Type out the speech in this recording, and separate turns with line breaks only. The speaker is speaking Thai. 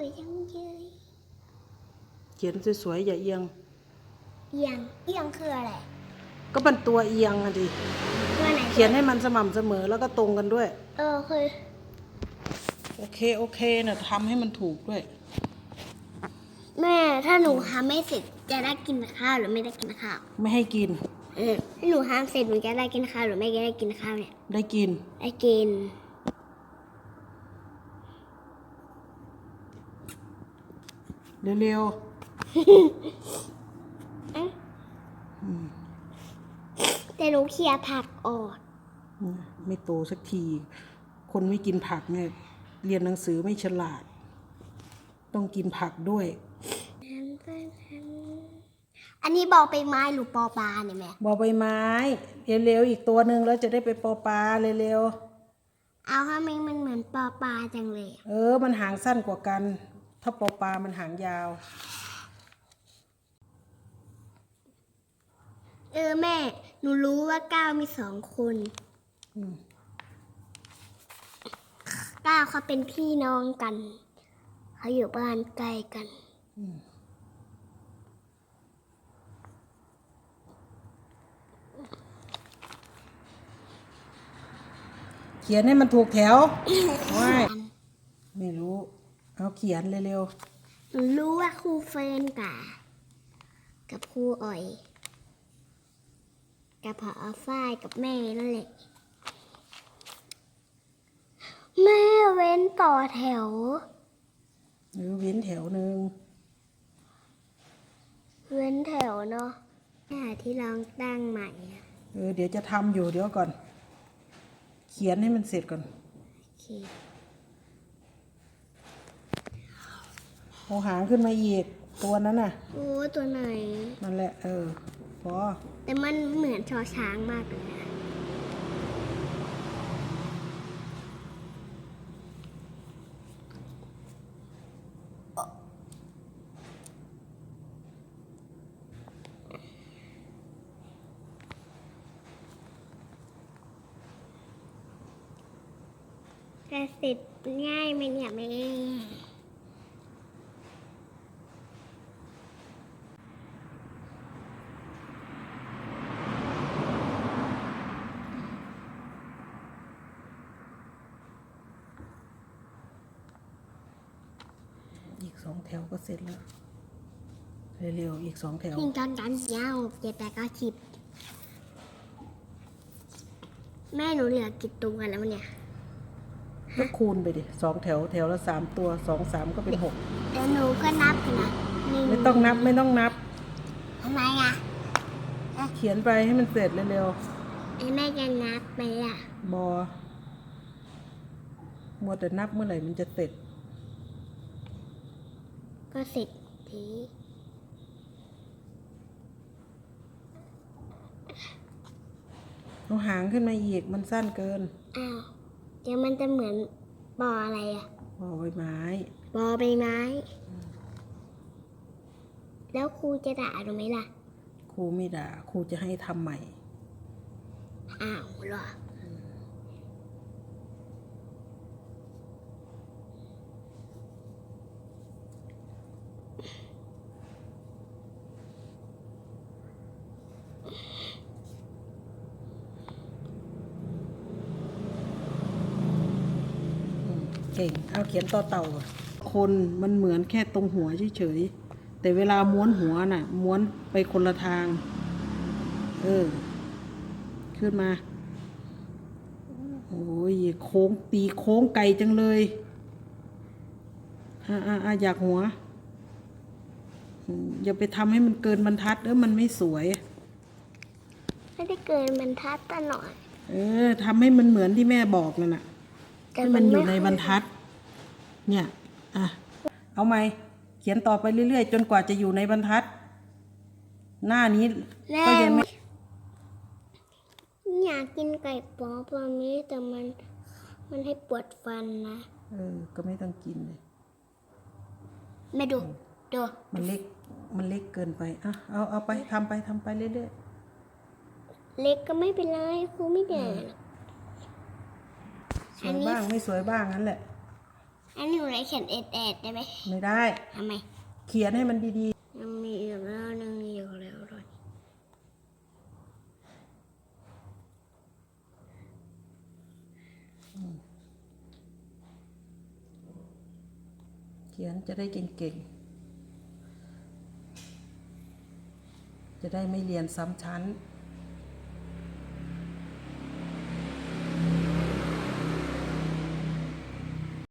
วยจังเลย
เขียนสวยๆอย่าเอียง
เอียง เอียงคืออะไร
ก็มันตัวเอียงอะดิ
ตัวไหน
เขียนให้มันสม่ำเสมอแล้วก็ตรงกันด้วย
เออคือ
โอเคโอเคเนี่ยทำให้มันถูกด้วย
แม่ถ้าหนูทำไม่เสร็จจะได้กินข้าวหรือไม่ได้กินข้าว
ไม่ให้กิน
เออถ้าหนูทำเสร็จหนูจะได้กินข้าวหรือไม่ได้กินข้าวเนี่ย
ได้กิน
ได้กิน
เร็ว
แต่หนูเคลียร์ผักออก
ๆอืมไม่โตสักที คนไม่กินผักเนี่ยเรียนหนังสือไม่ฉลาด ต้องกินผักด้วย
อันนี้บอไปไม้หรือปอปลาเนี่ยแม่
บอใบไม้ เร็วๆอีกตัวหนึ่งแล้วจะได้ไปปอปลาเร็ว
เอาทำไมมันเหมือนปอปลาจังเลย
ๆเออ มันหางสั้นกว่ากัน ถ้าปอปลามันหางยาว
เออแม่ หนูรู้ว่าก้าวมีสองคน
อืม
ก้าวเขาเป็นพี่น้องกัน เขาอยู่บ้านใกล้กัน
เขียนให้มันถูกแถว ว้ายไม่รู้ เอาเขียนเร็ว
หนูรู้ว่าครูเฟิร์นกับกับครูอ่อย กับพอฝ้ายกับแม่นั่นแหละ แม่เว้นต่อแถว
ๆหรือเว้นแถวหนึ่ง
เว้นแถวเนาะหาที่ลองตั้งใหม่อะ
เออเดี๋ยวจะทำอยู่เดี๋ยวก่อน เขียนให้มันเสร็จก่อน
โอเค
เอาหางขึ้นมาอีก ตัวนั้นน่ะ
โอ้ตัวไหน
นั่นแหละ เออ พอ
แต่มันเหมือนชอช้างมากเลยนะแต่เสร็จง่ายไหมเนี่ยแม่
อีกสองแถวก็เสร็จแล้ว เร็วๆอีกสองแถว
ยิงจอนกันยาวเจ็ดแปดเก้าสิบแม่หนูเหลือกี่ตัวแล้วเนี่ย
ก็คูณไปดิสองแถวแถวละสามตัวสองสามก็เป็นหก
เดี๋ยวหนูก็นับนะหนึ่ง
ไม่ต้องนับไม่ต้องนับ
ทำไมอะ
เขียนไปให้มันเสร็จเร็ว
ไอ้แม่จะนับไหมอะ
ๆบอมัวแต่นับเมื่อไหร่มันจะเสร็จ
ก็เสร็จที
เอาหางขึ้นมาอีกมันสั้นเกิน
อ้าวเดี๋ยวมันจะเหมือนบออะไรอะ
บอใบไม้
บอใบไม้ แล้วครูจะด่าหนูไหมล่ะ
ครูไม่ด่า ครูจะให้ทำใหม่
อ้าวเหรอ
เก่ง เอาเขียนต่อเต่าอะคนมันเหมือนแค่ตรงหัวเฉยๆ แต่เวลาม้วนหัวน่ะ ม้วนไปคนละทาง เออ ขึ้นมา โอ้ยโค้งตีโค้งไกลจังเลยอ่าอ่าอ่าอยากหัวอืมอย่าไปทำให้มันเกินบรรทัดเออมันไม่สวย
ไม่ได้เกินบรรทัดตะหน่อย
เออทำให้มันเหมือนที่แม่บอกนั่นน่ะให้มันอยู่ในบรรทัด เนี่ย อะ เอาไหมเขียนต่อไปเรื่อยๆ จนกว่าจะอยู่ในบรรทัด หน้านี้
แม่
ก็ยังไม่
อยากกินไก่ป๊อปตอนนี้แต่มัน มันให้ปวดฟันนะ
เออ ก็ไม่ต้องกินเลย
แม่ดูดู
มันเล็ก มันเล็กเกินไป อะ เอาเอาไปทำไปทำไปเรื่อย
เล็กก็ไม่เป็นไรครูไม่แด่หรอก
ๆสวยบ้างไม่สวยบ้างนั่นแหละ
ให้หนูเลยเขียนเอ็ดเอ็ดได้ไหม
ไม่ได้
ทำไม
เขียนให้มันดี
ยังมีอีกแล้วนึงอยู่แล้วด้วย
ๆ เขียนจะได้เก่งๆ จะได้ไม่เรียนซ้ำชั้น
อ